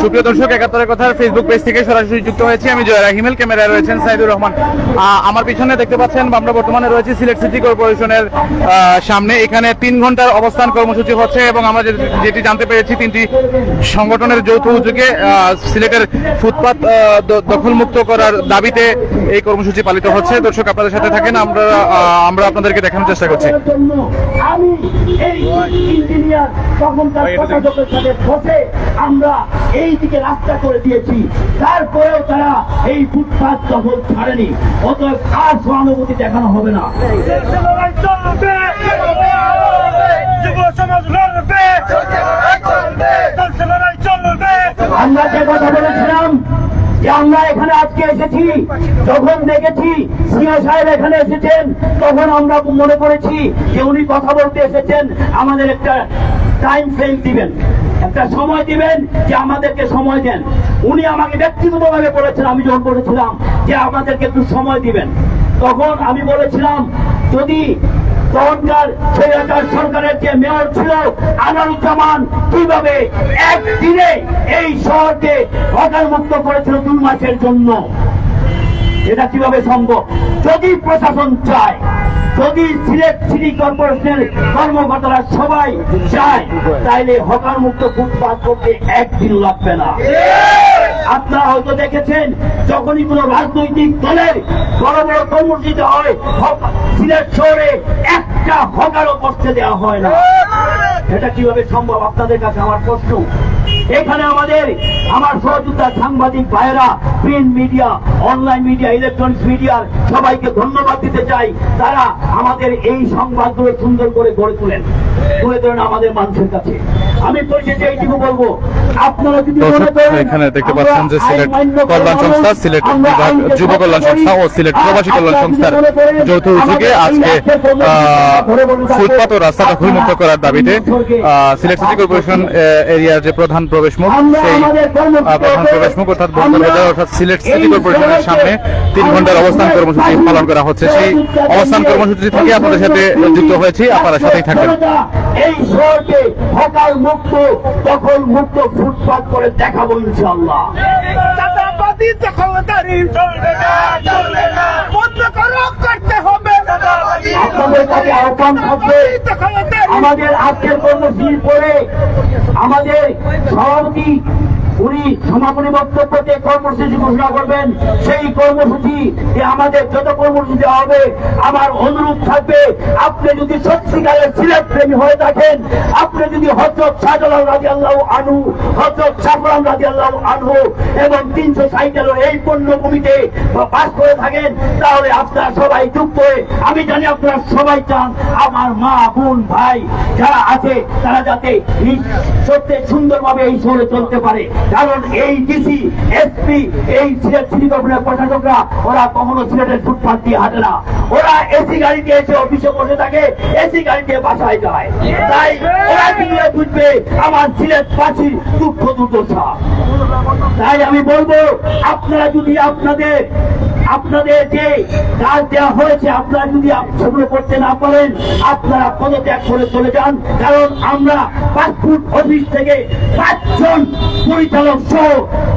সুপ্রিয় দর্শক একাত্তরের কথার ফেসবুক পেজ থেকে সরাসরি যুক্ত হয়েছি। আমি জয় রাহিমেল ক্যামেরায় রয়েছেন সাইদুর রহমান। আমার পিছনে দেখতে পাচ্ছেন আমরা বর্তমানে রয়েছি সিলেট সিটি কর্পোরেশনের সামনে। এখানে তিন ঘণ্টার অবস্থান কর্মসূচি হচ্ছে এবং আমরা যেটি জানতে পেরেছি তিনটি সংগঠনের যৌথ উদ্যোগে আহ, সিলেটের ফুটপাত দ- দখলমুক্ত করার দাবিতে এই কর্মসূচি পালিত হচ্ছে। দর্শক আপনাদের সাথে থাকেন আমরা আমরা আপনাদেরকে দেখানোর চেষ্টা করছি। আমরা এই দিকে রাস্তা করে দিয়েছি। তারপরেও তারা এই ফুটপাত দখল ছাড়েনি। অতএব আর সহানুভূতি দেখানো হবে না। আমরা যে কথা বলেছিলাম যে আমরা এখানে আজকে এসেছি, যখন দেখেছি সিংহ সাহেব এখানে এসেছেন, তখন আমরা মনে করেছি যে উনি কথা বলতে এসেছেন, আমাদের একটা টাইম ফ্রেম দিবেন। একটা সময় দিবেন যে আমাদেরকে সময় দেন। উনি আমাকে ব্যক্তিগতভাবে বলেছেন, আমি যখন বলেছিলাম যে আমাদেরকে একটু সময় দিবেন, তখন আমি বলেছিলাম, যদি তখনকার স্বৈরাচার সরকারের যে মেয়র ছিল, আনারুজ্জামান, কীভাবে একদিনে এই শহরকে মুক্ত করেছিল দুই মাসের জন্য? এটা কীভাবে সম্ভব? যদি প্রশাসন চায় যদি সিলেট সিটি কর্পোরেশনের কর্মকর্তারা সবাই তাইলে হকার মুক্ত ফুটপাত করতে একদিন লাগবে না। আপনারা হয়তো দেখেছেন, যখনই কোন রাজনৈতিক দলের বড় বড় কর্মসূচিতে হয় সিলেট শহরে একটা হকারও দেওয়া হয় না। এটা কীভাবে সম্ভব? আপনাদের কাছে আমার প্রশ্ন। এখানে আমাদের, আমার সহযোদ্ধা সাংবাদিক ভাইয়েরা, print media, online media, electronics মিডিয়ার সবাইকে ধন্যবাদ দিতে চাই। তারা আমাদের এই সংবাদগুলো সুন্দর করে গড়ে তোলেন। তুলে ধরেন আমাদের মানুষের কাছে। আমি পরিশেষে এইটুকু বলব। আপনারা যদি মনে দর্শক করেন এখানে দেখতে পাচ্ছেন যে সিলেট আইন মান্য করে কল্যাণ সংস্থা সিলেট বিভাগ যুব কল্যাণ সংস্থা ও করি। সিলেট প্রবাসী কল্যাণ সংস্থার যৌথ উদ্যোগে আজকে এই রাষ্ট্রের কর্মসূচি আহ, ধরে বলে থাকে, ফুটপাত ও রাস্তা দখলমুক্ত করার দাবিতে সিলেট সিটি কর্পোরেশন এরিয়ার যে প্রধান প্রবেশ মুখ আমরা সেই প্রধান অর্থাৎ অর্থাৎ সিলেট সিটি কর্পোরেশনের সামনে তিন ঘণ্টার অবস্থান কর্মসূচি পালন করা হচ্ছে। সেই অবস্থান কর্মসূচি থেকে আপনাদের সাথে যুক্ত হয়েছি। আপনারা সাথেই থাকবেন। এই শহরকে হকার মুক্ত দখল মুক্ত ফুটপাত করে দেখাবো ইনশাল্লাহ আপনাদের কাছে আহ্বান থাকবে। আমাদের আজকের কর্মসূচির পরে আমাদের সভাপতি উনি সমাপনী বক্তব্যতে কর্মসূচি ঘোষণা করবেন, সেই কর্মসূচি যে আমাদের যত কর্মসূচি দেওয়া হবে, আমার অনুরোধ থাকবে। আপনি যদি সত্যিকারের সিলেট প্রেমী হয়ে থাকেন, আপনি যদি হজরত শাহজালাল রাজি আল্লাহ আনু হজরত সাফরান রাজি আল্লাহ আনহু এবং তিনশো সাইকেলের এই পণ্যভূমিতে বাস করে থাকেন, তাহলে আপনারা সবাই যুক্ত হয়ে আমি জানি আপনারা সবাই চান, আমার মা, বোন, ভাই যারা আছে, তারা যাতে সত্যি সুন্দরভাবে এই শহরে চলতে পারে। কারণ এই ডিসি এসপি এই সিলেট সিটি কর্পোরেশনের প্রশাসকরা, ওরা কখনো সিলেটের ফুটপাথ দিয়ে হাঁটে না। ওরা এসি গাড়িতে এসে অফিসে বসে থাকে এসি গাড়ি গাড়িতে বাসায় যায়। তাই ওরা কি করে বুঝবে আমার সিলেট বাসীর দুঃখ দুর্দশা। তাই আমি বলব, আপনারা যদি আপনাদের আপনাদের যে কাজ দেওয়া হয়েছে, আপনারা যদি সেগুলো করতে না পারেন, আপনারা পদত্যাগ করে চলে যান। কারণ আমরা পাসপোর্ট অফিস থেকে পাঁচজন পরিচালক সহ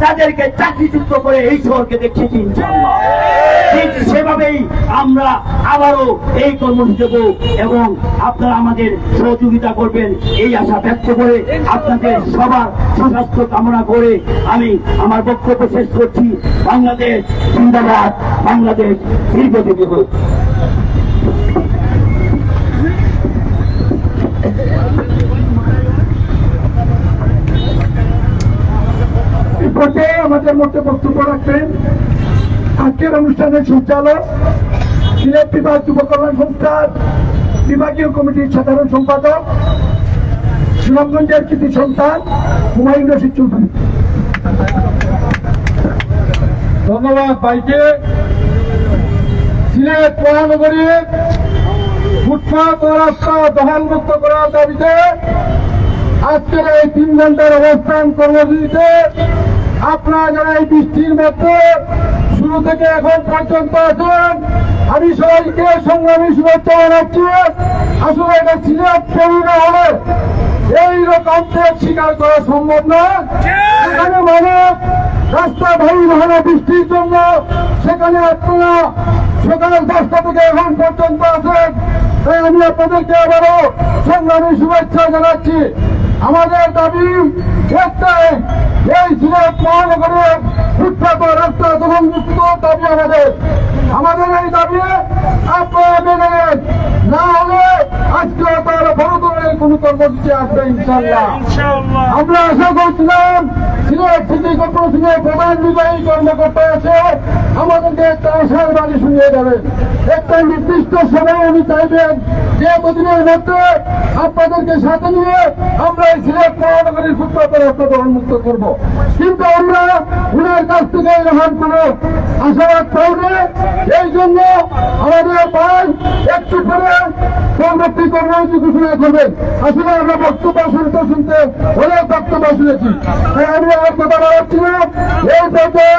তাদেরকে চাকরিযুক্ত করে এই শহরকে দেখিয়েছি ইনশাল্লাহ ঠিক সেভাবেই আমরা আবারও এই কর্মসূচি দেব এবং আপনারা আমাদের সহযোগিতা করবেন। এই আশা ব্যক্ত করে আপনাদের সবার সুস্বাস্থ্য কামনা করে আমি আমার বক্তব্য শেষ করছি। বাংলাদেশ জিন্দাবাদ। বাংলাদেশ দীর্ঘজীবী হোক। আমাদের মধ্যে বক্তব্য রাখবেন আজকের অনুষ্ঠানের সঞ্চালক সিলেট বিভাগ যুব কল্যাণ সংস্থার বিভাগীয় কমিটির সাধারণ সম্পাদক, সুনামগঞ্জের কৃতি সন্তান হুমায়ুন রশিদ চৌধুরী। ধন্যবাদ ভাইকে। সিলেট মহানগরীর ফুটপাত ও রাস্তা দখল মুক্ত করার দাবিতে আজকের এই তিন ঘণ্টার অবস্থান কর্মসূচিতে আপনারা যারা এই বৃষ্টির মধ্যে থেকে এখন পর্যন্ত আছেন আমি সবাইকে সংগ্রামী শুভেচ্ছা জানাচ্ছি। আসলে এটা সিলেট প্রেমী না হলে এই রকম স্বীকার করা সম্ভব নয় যেখানে মানুষ রাস্তা ভারী ভালো বৃষ্টির জন্য সেখানে আপনারা সকাল দশটা থেকে এখন পর্যন্ত আছেন। তাই আমি আপনাদেরকে আবারও সংগ্রামী শুভেচ্ছা জানাচ্ছি। আমাদের দাবি এই সিলেট মহানগরের ফুটপাত রাস্তা মুক্ত দাবি আমাদের। আমাদের এই দাবি আপনারা মেনে নেন। না হলে আজকে তার বড় ধরনের কোনো কর্মসূচি আসবে ইনশাল্লাহ আমরা আশা করছিলাম সিলেট সিটি কর্পোরেশনের প্রধান কর্মকর্তা আছে আমাদেরকে একটা আশার বাড়ি শুনিয়ে দেবেন। একটা নির্দিষ্ট সময় উনি চাইবেন যে দুদিনের মধ্যে আপনাদেরকে সাথে নিয়ে আমরা এই সিলেট মহানগরীর ফুটপাতের রাস্তা দখল মুক্ত করব। কিন্তু আমরা উনার কাছ থেকে এরকম কোনো আশাবাদ পাইনি এই জন্য আমাদের ভাই একটু পরে পরবর্তী কর্মসূচি ঘোষণা করবেন আসলে আমরা বক্তব্য শুনতে শুনতে অনেক বক্তব্য শুনেছি আমি আর কথা বলাচ্ছি না। এই পর্যায়ে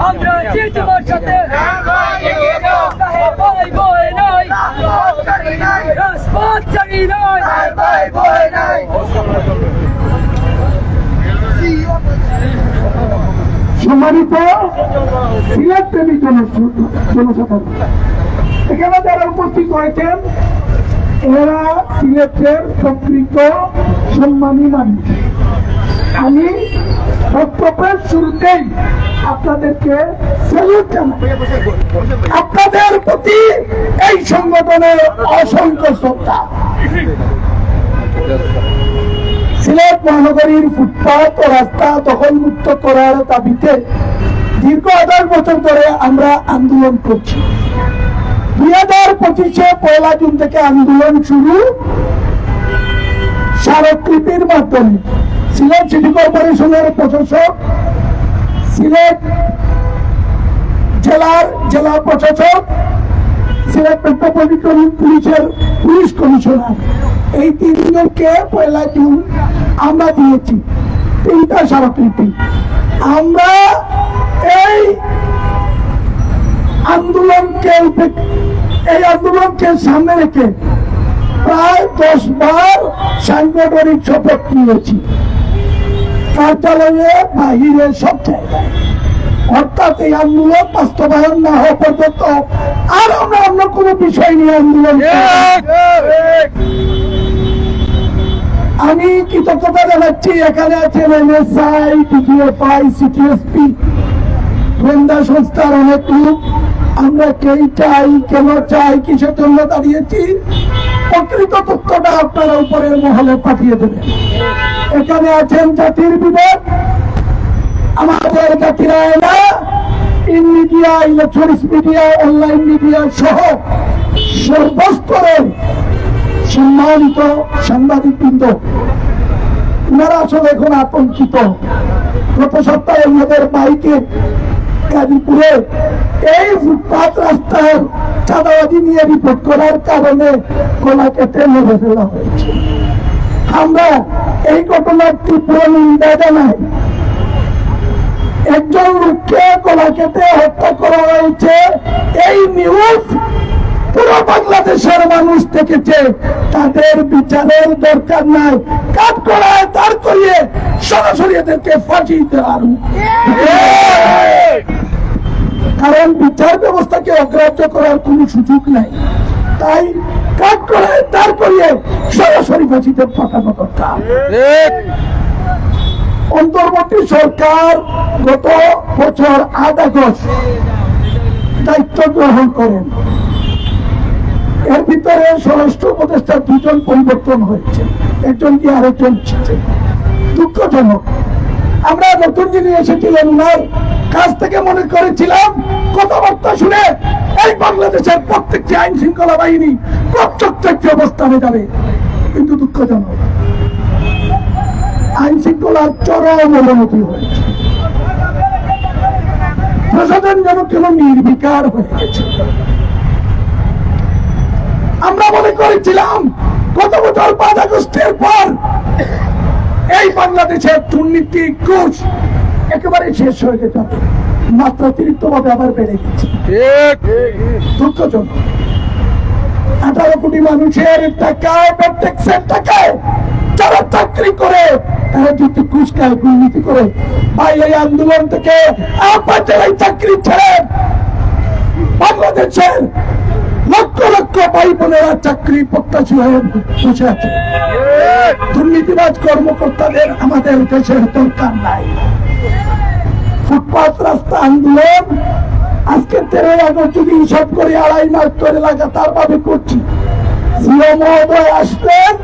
আমরা আছি তোমার সাথে। ভাই বই নাই। রাজপথ ছাড়ি নাই। সম্মানিত সিলেট প্রেমী জনসাধারণ এখানে যারা উপস্থিত হয়েছেন এরা সিলেটের প্রকৃত সম্মানী মানুষ আমি বক্তব্যের শুরুতেই আপনাদেরকে স্যালুট জানাই। আপনাদের প্রতি এই সংগঠনের অসংখ্য শ্রদ্ধা। সিলেট মহানগরীর ফুটপাত ও রাস্তা দখলমুক্ত করার দাবিতে দীর্ঘ আঠাশ বছর ধরে আমরা আন্দোলন করছি। দুই হাজার পঁচিশে পয়লা জুন থেকে আন্দোলন শুরু। স্মারকলিপির মাধ্যমে সিলেট সিটি কর্পোরেশনের প্রশাসক সিলেট জেলার জেলা প্রশাসক, সিলেট মেট্রোপলিটন পুলিশের পুলিশ কমিশনার। এই তিনজনকে পয়লা জুন আমরা দিয়েছি, তিনটা স্মারকলিপি। আমরা এই আন্দোলনকে এই আন্দোলনকে সামনে রেখে প্রায় দশ বার সাংগঠনিক শপথ নিয়েছি। কার্যালয়ে বাহিরে সব জায়গায়। অর্থাৎ এই আন্দোলন বাস্তবায়ন না হওয়া পর্যন্ত আর আমরা অন্য কোনো বিষয় নিয়ে আন্দোলন আমি কৃতজ্ঞতা জানাচ্ছি। এখানে আছেন এনএসআই ডিজিএফআই সিটিএসপি গোয়েন্দা সংস্থার অনেক লোক। আমরা কে চাই কেন চাই কিসের জন্য দাঁড়িয়েছি প্রকৃত তথ্যটা আপনারা উপরের মহলে পাঠিয়ে দেবেন। এখানে আছেন জাতির বিবেক। আমাদের জাতিরা এলা in media electronics media online media সহ সর্বস্তরের সম্মানিত সাংবাদিক বৃন্দ ওনারা আসলে এখন আতঙ্কিত। গত সপ্তাহে আমাদের বাইকে গাজীপুরে এই ফুটপাত রাস্তার চাঁদাবাজি নিয়ে রিপোর্ট করার কারণে গলা কেটে মেরে ফেলা হয়েছে। আমরা এই ঘটনার তীব্র নিন্দা জানাই। একজন লোককে গলা কেটে হত্যা করা হয়েছে। এই নিউজ পুরো বাংলাদেশের মানুষ দেখেছে। তাদের বিচারের দরকার নাই। কাজ করায় তার করিয়ে সরাসরি এদেরকে ফাঁসি দেওয়ার কারণ বিচার ব্যবস্থাকে অগ্রাহ্য করার কোন সুযোগ নাই। তাই তার করিয়ে সরাসরি ফাঁসিতে পাঠানো দরকার অন্তর্বর্তী সরকার গত বছর আট আগস্ট দায়িত্ব গ্রহণ করেন। এর ভিতরে স্বরাষ্ট্র উপদেষ্টা দুজন পরিবর্তন হয়েছে। একজন কি আরেকজন দুঃখজনক। আমরা নতুন যিনি এসেছিলেন ওনার কাছ থেকে মনে করেছিলাম কথাবার্তা শুনে এই বাংলাদেশের প্রত্যেকটি আইন শৃঙ্খলা বাহিনী প্রত্যেকটি অবস্থানে যাবে। কিন্তু দুঃখজনক, আইন শৃঙ্খলার চরম অবনতি হয়েছে। প্রশাসন যেন কেন নির্বিকার হয়ে গেছে। আমরা মনে করেছিলাম গত বছর পাঁচ আগস্টের পর এই বাংলাদেশের দুর্নীতি, ঘুষ একেবারে শেষ হয়ে যেত মাত্রাতিরিক্ত ভাবে আবার বেড়ে গেছে। দুঃখজনক। আঠারো কোটি মানুষের টাকায় টাকায় যারা চাকরি করে তারা যদি খায় দুর্নীতি করে ভাই এই আন্দোলন থেকে আপনাদের এই চাকরি ছেড়ে বাংলাদেশের লক্ষ লক্ষ ভাই বোনেরা চাকরি প্রত্যাশী হয়ে বসে আছে। দুর্নীতিবাজ কর্মকর্তাদের আমাদের দেশের দরকার নাই। ফুটপাত রাস্তা আন্দোলন। আজকে তেরোই আগস্ট যদি হিসাব করে, আড়াই মাস ধরে লাগাতার ভাবে করছি। মহোদয় আসলেন,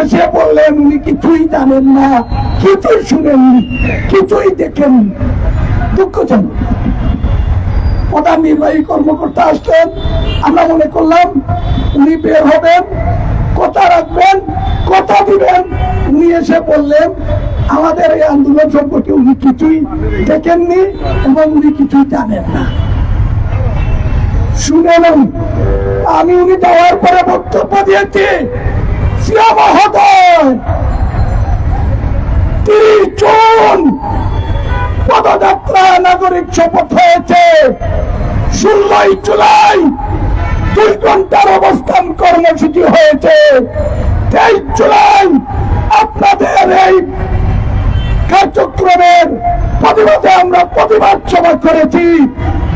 এসে বললেন, উনি কিছুই জানেন না, কিছুই শুনেননি কিছুই দেখেননি দুঃখজনক। প্রধান নির্বাহী কর্মকর্তা আসলেন। আমরা মনে করলাম, উনি বের হবেন, কথা রাখবেন, কথা দিবেন। উনি এসে বললেন আমাদের এই আন্দোলন সম্পর্কে উনি কিছুই দেখেননি এবং উনি কিছুই জানেন না। শুনেন আমি উনি যাওয়ার পরে বক্তব্য দিয়েছি পদযাত্রা নাগরিক শপথ হয়েছে। ষোলোই জুলাই দুই ঘণ্টার অবস্থান কর্মসূচি হয়েছে। তেইশ জুলাই আপনাদের এই কার্যক্রমের প্রতিবাদে আমরা প্রতিবাদ সভা করেছি।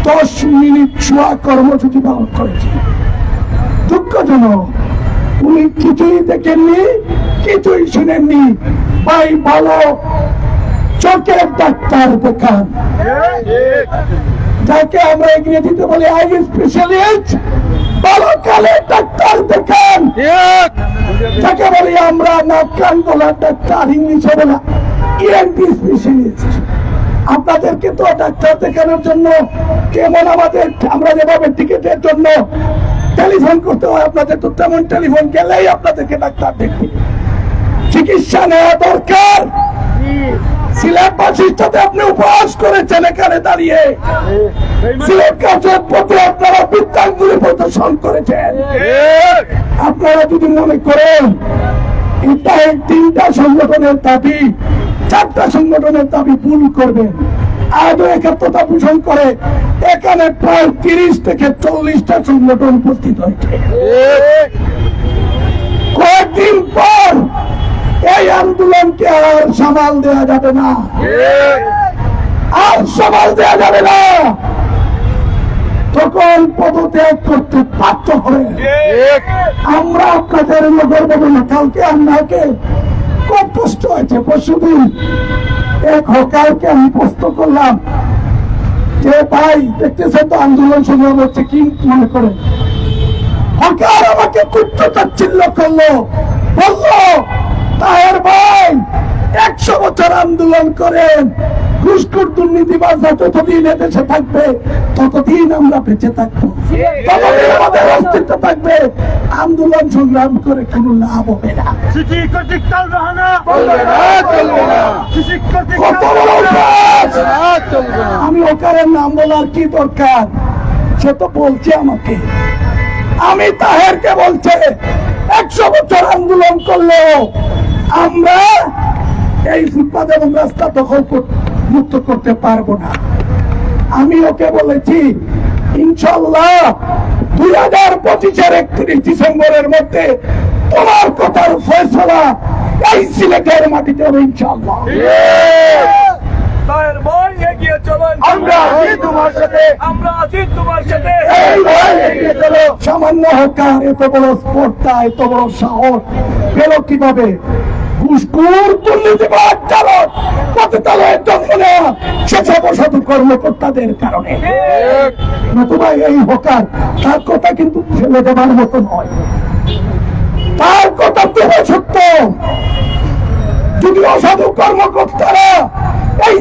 দশ মিনিট ছোঁয়া কর্মসূচি পালন করেছি। দুঃখজনক উনি কিছুই দেখেননি কিছুই শুনেননি। ভাই ভালো চোখের ডাক্তার দেখান। যাকে আমরা ইংরেজিতে বলি আই স্পেশালিস্ট ভালো কালে ডাক্তার দেখান। যাকে বলি আমরা নাক কান গলার ডাক্তার ইংলিশে বলা স্পেশালিস্ট আপনাদেরকে তো ডাক্তার দেখানোর জন্য কেমন আমাদের, আমরা যেভাবে টিকিটের জন্য টেলিফোন করতে হয়, আপনাদের তো তেমন টেলিফোন গেলেই আপনাদেরকে ডাক্তার দেখবে। চিকিৎসা নেওয়া দরকার। আপনারা আপনারা যদি মনে করেন, এটা তিনটা সংগঠনের দাবি চারটা সংগঠনের দাবি পূরণ করবেন আজও একাত্মতা পোষণ করে এখানে প্রায় তিরিশ থেকে চল্লিশটা সংগঠন উপস্থিত হয়েছে। কয়েকদিন পর এই আন্দোলনকে আর সামাল দেওয়া যাবে না। আর সামাল দেওয়া যাবে না। তখন পদত্যাগ করতে বাধ্য হবে। আমরা আপনাদের নগর কালকে আপনাকে খুব কষ্ট হয়েছে পরশুদিন এক হকারকে আমি প্রশ্ন করলাম যে, ভাই, দেখতেছেন তো আন্দোলন সংগ্রাম হচ্ছে, কি মনে করে হকার আমাকে কুট্ট তাচ্ছিল্য করল, বলল, তাহের ভাই, একশো বছর আন্দোলন করেন ঘুষখোর দুর্নীতিবাজরা যতদিন এদেশে থাকবে ততদিন আমরা বেঁচে থাকব। ততদিন আমাদের অস্তিত্ব থাকবে। আন্দোলন সংগ্রাম করে কোনো লাভ হবে না! আমি ওকারের নাম বলার কি দরকার? সে তো বলছে আমাকে। আমি তাহেরকে বলছে একশো বছর আন্দোলন করলেও আমরা এই ফুটপাত এবং রাস্তা দখল কর- মুক্ত করতে পারব না। আমি ওকে বলেছি ইনশাল্লাহ দুই হাজার পঁচিশের একত্রিশ ডিসেম্বরের মধ্যে তোমার কথার ফয়সলা এই সিলেটের মাটিতে হবে ইনশাল্লাহ আমরা আছি তোমার সাথে। আমরা আছি তোমার সাথে। এই ভাই এগিয়ে চলো। সামান্য হকার এত বড় স্পর্ধা এত বড় সাহস পেল কীভাবে? ঘুষখোর দুর্নীতিবাদ চালক অসাধু কর্মকর্তাদের কারণে। নতুবা এই হকার, তার কথা কিন্তু ফেলে মতো নয়। তার কথা সত্য। যদি অসাধু কর্মকর্তারা এই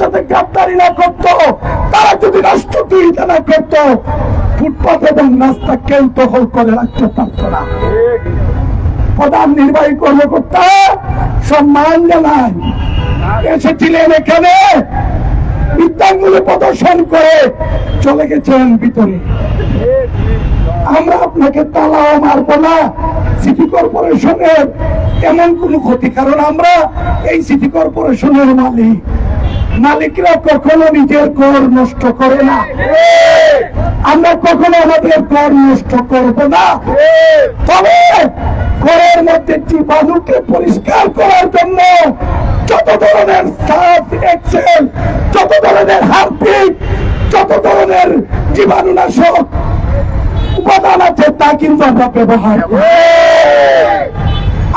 সাথে গাদ্দারি না করত, তারা যদি রাষ্ট্রদ্রোহিতা না করত ফুটপাথ এবং রাস্তা কেউ দখল করে রাখতে পারত না। প্রধান নির্বাহী কর্মকর্তা, সম্মান জানাই। এসেছিলেন এখানে। বিদ্যাঙ্গুলি প্রদর্শন করে চলে গেছেন ভিতরে। আমরা আপনাকে তালাও মারবো না। সিটি কর্পোরেশনের এমন কোনো ক্ষতি, কারণ আমরা এই সিটি কর্পোরেশনের মালিক। মালিকরা কখনো নিজের কর নষ্ট করে না। আমরা কখনো আমাদের কর নষ্ট করব না। তবে ঘরের মধ্যে জীবাণুকে পরিষ্কার করার জন্য যত ধরনের সাপ, এক্সেল, যত ধরনের হারপিক যত ধরনের জীবাণুনাশক উপাদান আছে তা কিন্তু আমরা ব্যবহার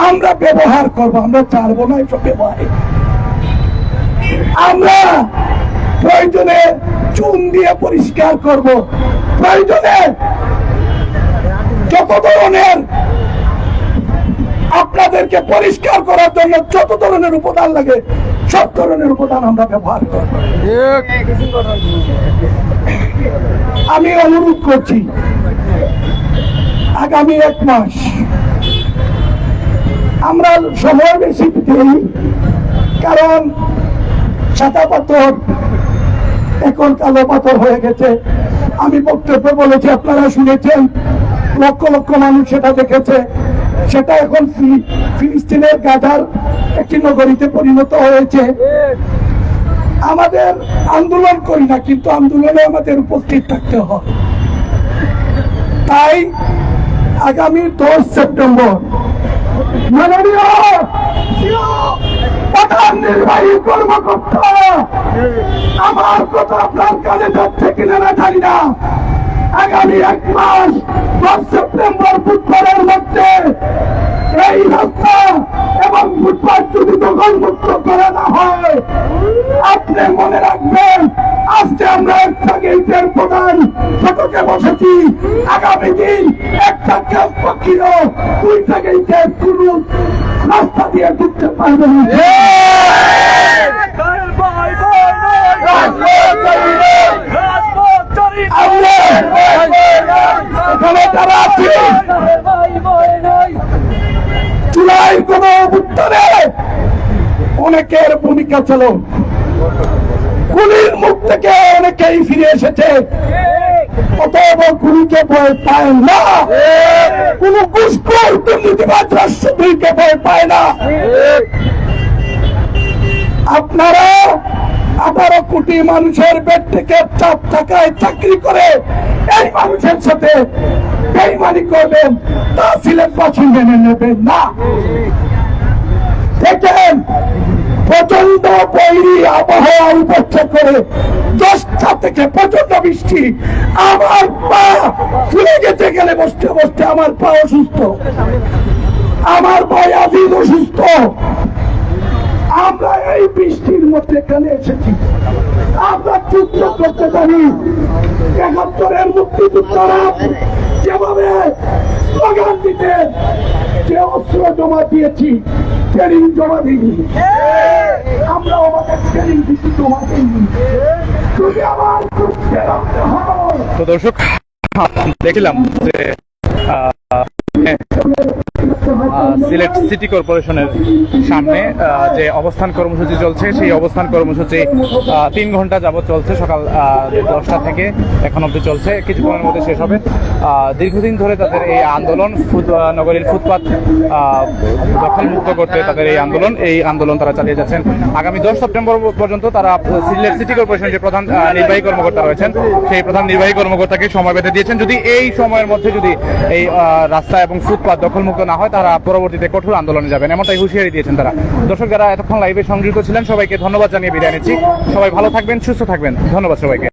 আমরা ব্যবহার করব, আমরা চারবো না এসব ব্যবহার। আমরা প্রয়োজনে চুন দিয়ে পরিষ্কার করব। প্রয়োজনে যত ধরনের আপনাদেরকে পরিষ্কার করার জন্য যত ধরনের উপাদান লাগে, সব ধরনের উপাদান আমরা ব্যবহার আমি অনুরোধ করছি, আগামী এক মাস আমরা সময় বেশি দিই, কারণ সাদা পাথর, এখন কালো পাথর হয়ে গেছে। আমি বক্তব্য বলেছি, আপনারা শুনেছেন, লক্ষ লক্ষ মানুষ সেটা দেখেছে। সেটা এখন ফিলিস্তিনের গাজার একটি নগরীতে পরিণত হয়েছে। আমাদের আন্দোলন করি না, কিন্তু আন্দোলনে আমাদের উপস্থিত থাকতে হয়। তাই আগামী দশ সেপ্টেম্বর আমার কথা আপনার কানে যাচ্ছে কিনা না জানি না। আগামী এক মাস দশ সেপ্টেম্বর বুধবারের মধ্যে এই রাস্তা এবং বুধবার যদি দখল মুক্ত করা না হয় আপনি মনে রাখবেন আজকে আমরা একটা গেটের প্রধান ফটকে বসেছি আগামী দিন একটা ক্যাম্প পক্ষীর দুইটা গেটের কোন রাস্তা দিয়ে ঢুকতে পারবে না আমরা এখানে যারা আছি চুলাই কোন উত্তরে অনেকের ভূমিকা ছিল। গুলির মুখ থেকে অনেকেই ফিরে এসেছে। গুলিকে ভয় পায় না। কোন দুর্নীতিবাদ ভয় পায় না। আপনারা কোটি মানুষের বেড থেকে চাপ টাকায় চাকরি করে এই মানুষের সাথে বেইমানি করবেন তা সিলেটবাসী মেনে নেবেন না। দেখেন প্রচণ্ড বৈরী আবহাওয়া উপেক্ষা করে দশটা থেকে প্রচণ্ড বৃষ্টি, আমার পা ফুলে গেছে গেলে বসতে বসতে আমার পা অসুস্থ। আমার ভাই আজিজ অসুস্থ। আমরা এই বৃষ্টির মধ্যে এখানে এসেছি। আমরা যুদ্ধ করতে জানি। একাত্তরের মুক্তিযুদ্ধরা যেভাবে স্লোগান দিতেন যে অস্ত্র জমা দিয়েছি, ট্রেনিং জমা দিইনি। আমরা আমাদের ট্রেনিং দিচ্ছি, জমা দিইনি। যদি আমার হয় তো দর্শক দেখলাম যে সিলেট সিটি কর্পোরেশনের সামনে যে অবস্থান কর্মসূচি চলছে, সেই অবস্থান কর্মসূচি তিন ঘণ্টা যাবত চলছে, সকাল দশটা থেকে এখন অবধি চলছে, কিছুক্ষণের মধ্যে শেষ হবে। দীর্ঘদিন ধরে তাদের এই আন্দোলন নগরীর ফুটপাত দখল মুক্ত করতে তাদের এই আন্দোলন এই আন্দোলন তারা চালিয়ে যাচ্ছেন। আগামী দশ সেপ্টেম্বর পর্যন্ত তারা সিলেট সিটি কর্পোরেশনের যে প্রধান নির্বাহী কর্মকর্তা রয়েছেন, সেই প্রধান নির্বাহী কর্মকর্তাকে সময় বেঁধে দিয়েছেন। যদি এই সময়ের মধ্যে যদি এই রাস্তা এবং ফুটপাত দখলমুক্ত না হয়, তারা পরবর্তীতে কঠোর আন্দোলনে যাবেন, এমনটাই হুঁশিয়ারি দিয়েছেন তারা। দর্শক যারা এতক্ষণ লাইভে সংযুক্ত ছিলেন, সবাইকে ধন্যবাদ জানিয়ে বিদায় নিচ্ছি। সবাই ভালো থাকবেন, সুস্থ থাকবেন। ধন্যবাদ সবাইকে।